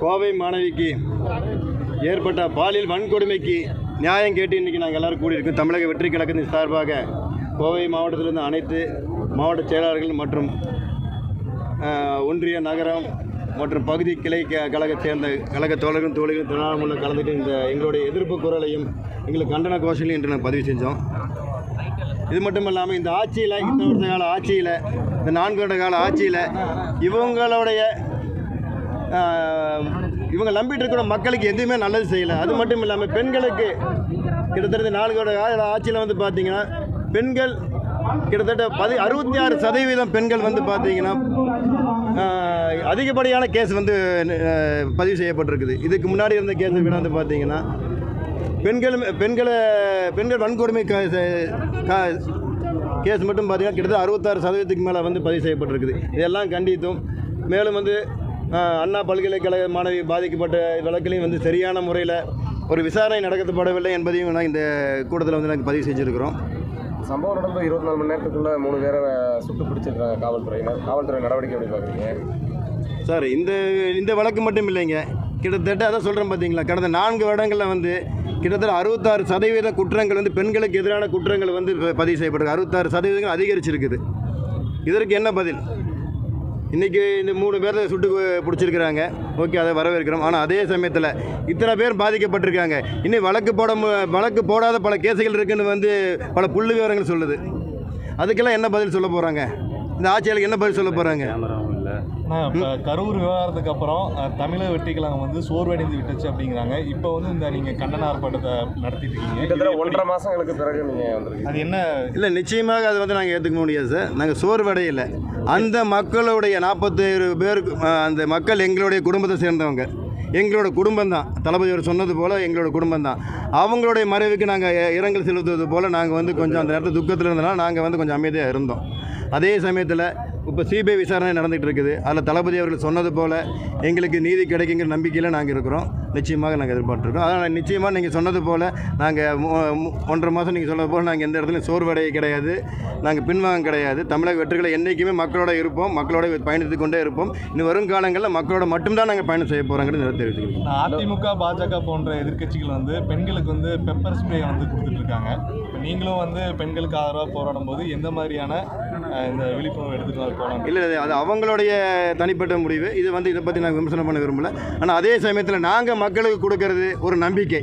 கோவை மாணவிக்கு ஏற்பட்ட பாலியல் வன்கொடுமைக்கு நியாயம் கேட்டு இன்றைக்கி நாங்கள் எல்லோரும் கூடியிருக்கோம். தமிழக வெற்றி கழகத்தின் சார்பாக கோவை மாவட்டத்திலிருந்து அனைத்து மாவட்ட செயலாளர்கள் மற்றும் ஒன்றிய நகரம் மற்றும் பகுதி கிளை க- கழகத்தை சேர்ந்த கழக தோழர்களும் தோழிகளும் திருவண்ணாமலை கலந்துட்டு இந்த எங்களுடைய எதிர்ப்பு குரலையும் எங்களுக்கு கண்டன கோஷங்களையும் இன்று நாங்கள் பதிவு செஞ்சோம். இது மட்டும் இல்லாமல் இந்த ஆட்சியில் இந்த வருஷ கால ஆட்சியில் இந்த நான்கு வருட கால ஆட்சியில் இவங்களுடைய இவங்க நம்பிட்டு இருக்கிற மக்களுக்கு எதுவுமே நல்லது செய்யலை. அது மட்டும் இல்லாமல் பெண்களுக்கு கிட்டத்தட்ட நாலு கால ஆட்சியில் வந்து பார்த்தீங்கன்னா பெண்கள் கிட்டத்தட்ட பதி அறுபத்தி ஆறு சதவீதம் பெண்கள் வந்து பார்த்தீங்கன்னா அதிகப்படியான கேஸ் வந்து பதிவு செய்யப்பட்டிருக்குது. இதுக்கு முன்னாடி இருந்த கேஸ் விட வந்து பார்த்தீங்கன்னா பெண்கள் பெண்களை பெண்கள் வன்கொடுமை க- கேஸ் மட்டும் பார்த்தீங்கன்னா கிட்டத்தட்ட அறுபத்தாறு சதவீதத்துக்கு மேலே வந்து பதிவு செய்யப்பட்டிருக்குது. இதெல்லாம் கண்டித்தும் மேலும் வந்து அண்ணா பல்கலைக்கழக மாணவி பாதிக்கப்பட்ட வழக்கிலையும் வந்து சரியான முறையில் ஒரு விசாரணை நடத்தப்படவில்லை என்பதையும் நான் இந்த கூட்டத்தில் வந்து நாங்கள் பதிவு செஞ்சுருக்கிறோம். சம்பவம் நடந்த இருபத்தி நாலு மணி நேரத்துக்குள்ள மூணு பேரை சுட்டு பிடிச்சிருக்காங்க காவல்துறையினர். காவல்துறை நடவடிக்கை எப்படி பார்க்குறீங்க? சார் இந்த இந்த வழக்கு மட்டும் இல்லைங்க. கிட்டத்தட்ட அதான் சொல்கிறேன் பார்த்தீங்களா கடந்த நான்கு வருடங்களில் வந்து கிட்டத்தட்ட அறுபத்தாறு சதவீத குற்றங்கள் வந்து பெண்களுக்கு எதிரான குற்றங்கள் வந்து பதிவு செய்யப்பட்டிருக்கு. அறுபத்தாறு சதவீதங்கள் அதிகரிச்சிருக்குது. இதற்கு என்ன பதில்? இன்றைக்கி இந்த மூணு பேர் சுட்டு பிடிச்சிருக்கிறாங்க. ஓகே அதை வரவேற்கிறோம். ஆனால் அதே சமயத்தில் இத்தனை பேர் பாதிக்கப்பட்டிருக்காங்க. இன்னும் வழக்கு போட மு- வழக்கு போடாத பல கேசுகள் இருக்குன்னு வந்து பல புள்ளி விவரங்கள் சொல்லுது. அதுக்கெல்லாம் என்ன பதில் சொல்ல போகிறாங்க இந்த ஆட்சியாளருக்கு என்ன பதில் சொல்ல போகிறாங்க ஆனால் இப்போ கரூர் விவகாரத்துக்கு அப்புறம் தமிழக வெற்றிக்கழகம் வந்து சோர்வடைந்து விட்டுச்சு அப்படிங்கிறாங்க. இப்போ வந்து இந்த நீங்கள் கண்டன ஆர்ப்பாட்டத்தை நடத்திட்டு இருக்கீங்க. ஒன்றரை மாசங்களுக்கு பிறகு நீங்கள் அது என்ன? இல்லை நிச்சயமாக அது வந்து நாங்கள் ஏற்றுக்க முடியாது சார். நாங்கள் சோர்வடையலை. அந்த மக்களுடைய நாற்பத்தேழு பேருக்கு அந்த மக்கள் எங்களுடைய குடும்பத்தை சேர்ந்தவங்க. எங்களோட குடும்பம் தான். தளபதி அவர் சொன்னது போல் எங்களோட குடும்பம் தான். அவங்களுடைய மறைவுக்கு நாங்கள் இரங்கல் செலுத்துவது போல் நாங்கள் வந்து கொஞ்சம் அந்த நேரத்தில் துக்கத்தில் இருந்தனால நாங்கள் வந்து கொஞ்சம் அமைதியாக இருந்தோம். அதே சமயத்தில் இப்போ சிபிஐ விசாரணை நடந்துகிட்டு இருக்குது. அதில் தளபதி அவர்கள் சொன்னது போல் எங்களுக்கு நீதி கிடைக்குங்கிற நம்பிக்கையில் நாங்கள் இருக்கிறோம். நிச்சயமாக நாங்கள் எதிர்பார்த்துருக்கோம். அதனால் நிச்சயமாக நீங்கள் சொன்னது போல் நாங்கள் ஒன்றரை மாதம் நீங்கள் சொன்னது போல் நாங்கள் எந்த இடத்துலையும் சோர்வடைய கிடையாது. நாங்கள் பின்வாங்க கிடையாது. தமிழக வெற்றிகளை என்றைக்குமே மக்களோட இருப்போம். மக்களோட பயணித்து கொண்டே இருப்போம். இன்னும் வருங்காலங்களில் மக்களோட மட்டும்தான் நாங்கள் பயணம் செய்ய போகிறோங்கிறது தெரிவித்துக்கிறோம் அதிமுக பாஜக போன்ற எதிர்க்கட்சிகள் வந்து பெண்களுக்கு வந்து பெப்பர் ஸ்ப்ரே வந்து கொடுத்துட்ருக்காங்க இப்போ நீங்களும் வந்து பெண்களுக்கு ஆதரவாக போராடும் போது எந்த மாதிரியான இந்த விழிப்புணர்வு எடுத்துகிட்டு போகலாம் இல்லை இல்லை, அது அவங்களுடைய தனிப்பட்ட முடிவு. இது வந்து இதை பற்றி நாங்கள் விமர்சனம் பண்ண விரும்பல. ஆனால் அதே சமயத்தில் நாங்கள் மக்களுக்கு கொடுக்கறது ஒரு நம்பிக்கை.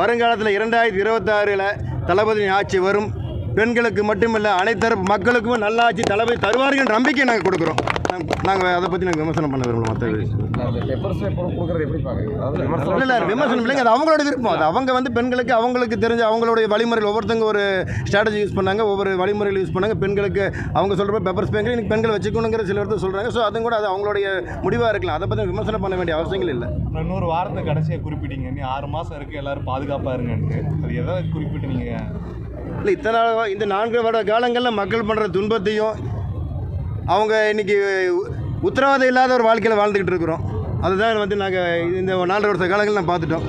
வருங்காலத்தில் இரண்டாயிரத்தி இருபத்தாறில் தளபதியின் ஆட்சி வரும். பெண்களுக்கு மட்டுமில்லை அனைத்து மக்களுக்குமே நல்ல ஆட்சி தளபதி தருவார்கள் நம்பிக்கை நாங்கள் கொடுக்குறோம். நாங்கள் அதை பற்றி நாங்கள் விமர்சனம் பண்ண விரும்பல மற்ற இல்லை இல்லை விமர்சனம் இல்லைங்க அது அவங்களோட விருப்பம். அது அவங்க வந்து பெண்களுக்கு அவங்களுக்கு தெரிஞ்ச அவங்களுடைய வழிமுறைகள் ஒவ்வொருத்தங்க ஒரு ஸ்ட்ராட்டஜி யூஸ் பண்ணாங்க ஒவ்வொரு வழிமுறைகள் யூஸ் பண்ணாங்க. பெண்களுக்கு அவங்க சொல்கிற பெப்பர் ஸ்பேங்கில் இன்னைக்கு பெண்கள் வச்சுக்கணுங்கிற சில இடத்துல சொல்கிறாங்க ஸோ அதுவும் கூட அது அவங்களுடைய முடிவாக இருக்கலாம். அதை பற்றி விமர்சனம் பண்ண வேண்டிய அவசியங்கள் இல்லை. இன்னொரு வாரத்தை கடைசியாக குறிப்பிட்டீங்க. நீ ஆறு மாதம் இருக்கு. எல்லாரும் பாதுகாப்பாக இருங்கன்ட்டு. அது எதை குறிப்பிட்டு நீங்கள் இல்லை இத்தனை நாள் இந்த நான்கு வருட காலங்களில் மக்கள் பண்ணுற துன்பத்தையும் அவங்க இன்னைக்கு உத்தரவாதம் இல்லாத ஒரு வாழ்க்கையில் வாழ்ந்துக்கிட்டு இருக்கிறோம். அதுதான் வந்து நாங்கள் இந்த நாலு வருஷ காலங்கள் நான் பார்த்துட்டோம்.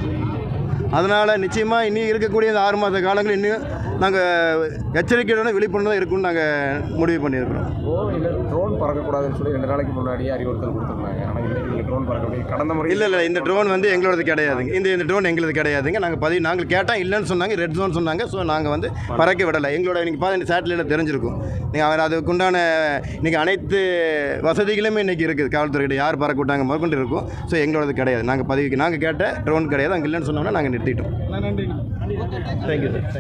அதனால் நிச்சயமாக இனி இருக்கக்கூடிய இந்த ஆறு மாத காலங்கள் இன்னும் நாங்கள் எச்சரிக்கையுடன் விழிப்புணர்வு இருக்கும்னு நாங்கள் முடிவு பண்ணியிருக்கிறோம். ட்ரோன் பறக்கக்கூடாதுன்னு சொல்லி ரெண்டு நாளைக்கு முன்னாடியே அறிவுறுத்தல் கொடுத்துருந்தாங்க. ஆனால் நீங்கள் ட்ரோன் பறக்க முடியும் கடந்த முறை இல்லை இல்லை இந்த ட்ரோன் வந்து எங்களோடது கிடையாதுங்க. இந்த இந்த ட்ரோன் எங்களது கிடையாதுங்க. நாங்கள் பதிவு நாங்கள் கேட்டால் இல்லைன்னு சொன்னாங்க ரெட் ஜோன் சொன்னாங்க. ஸோ நாங்கள் வந்து பறக்க விடலை. எங்களோட இன்றைக்கி பார்த்து சேட்டலைட்டில் தெரிஞ்சிருக்கும். நீங்கள் அவர் அதுக்குண்டான இன்றைக்கி அனைத்து வசதிகளுமே இன்றைக்கி இருக்குது. காவல்துறையிட்ட யார் பறக்க விட்டாங்க முதற்கொண்டு இருக்கும். ஸோ எங்களோடது கிடையாது. நாங்கள் பதிவுக்கு நாங்கள் கேட்ட ட்ரோன் கிடையாது. அங்கே இல்லைன்னு சொன்னோம்னா நாங்கள் நிறுத்திட்டோம். நன்றி. Thank you sir